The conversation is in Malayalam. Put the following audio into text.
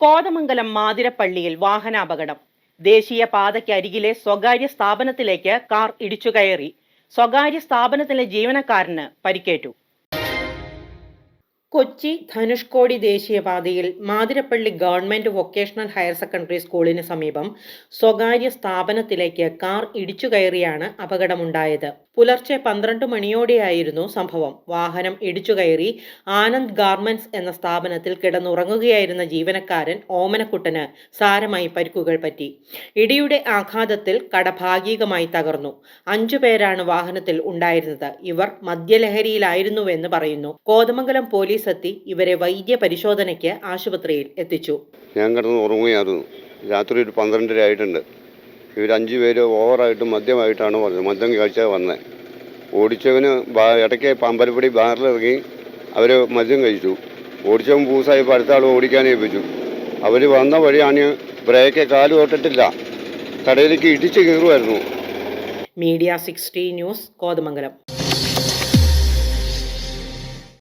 കോതമംഗലം മാതിരപ്പള്ളിയിൽ വാഹനാപകടം. ദേശീയ പാതയ്ക്കരികിലെ സ്വകാര്യ സ്ഥാപനത്തിലേക്ക് കാർ ഇടിച്ചുകയറി. സ്വകാര്യ സ്ഥാപനത്തിലെ ജീവനക്കാരന് പരിക്കേറ്റു. കൊച്ചി ധനുഷ്കോടി ദേശീയപാതയിൽ Mathirappally government vocational higher secondary സ്കൂളിന് സമീപം സ്വകാര്യ സ്ഥാപനത്തിലേക്ക് കാർ ഇടിച്ചുകയറിയാണ് അപകടമുണ്ടായത്. പുലർച്ചെ പന്ത്രണ്ട് മണിയോടെയായിരുന്നു സംഭവം. വാഹനം ഇടിച്ചുകയറി ആനന്ദ് ഗാർമെന്റ്സ് എന്ന സ്ഥാപനത്തിൽ കിടന്നുറങ്ങുകയായിരുന്ന ജീവനക്കാരൻ ഓമനക്കുട്ടന് സാരമായി പരിക്കുകൾ പറ്റി. ഇടിയുടെ ആഘാതത്തിൽ കട ഭാഗികമായി തകർന്നു. അഞ്ചു പേരാണ് വാഹനത്തിൽ ഉണ്ടായിരുന്നത്. ഇവർ മദ്യലഹരിയിലായിരുന്നുവെന്ന് പറയുന്നു. കോതമംഗലം പോലീസ് എത്തി ഇവരെ വൈദ്യ പരിശോധനയ്ക്ക് ആശുപത്രിയിൽ എത്തിച്ചു. ഞാൻ കിടന്ന് ഉറങ്ങുകയായിരുന്നു. രാത്രി ഒരു പന്ത്രണ്ടര ആയിട്ടുണ്ട്. ഇവർ അഞ്ച് പേര് ഓവറായിട്ട് മദ്യമായിട്ടാണ് പറഞ്ഞത് മദ്യം കഴിച്ച വന്നത് ഓടിച്ചവന് ഇടയ്ക്ക് പമ്പലപ്പടി ബാറിലിറങ്ങി അവർ മദ്യം കഴിച്ചു. ഓടിച്ചവൻ പൂസായപ്പോൾ അടുത്ത ആൾ ഓടിക്കാൻ ഏൽപ്പിച്ചു. അവർ വന്ന വഴിയാണ് ബ്രേക്ക് കാൽ തൊട്ടിട്ടില്ല. കടയിലേക്ക് ഇടിച്ച് കയറുമായിരുന്നു. Media sixty news Kothamangalam.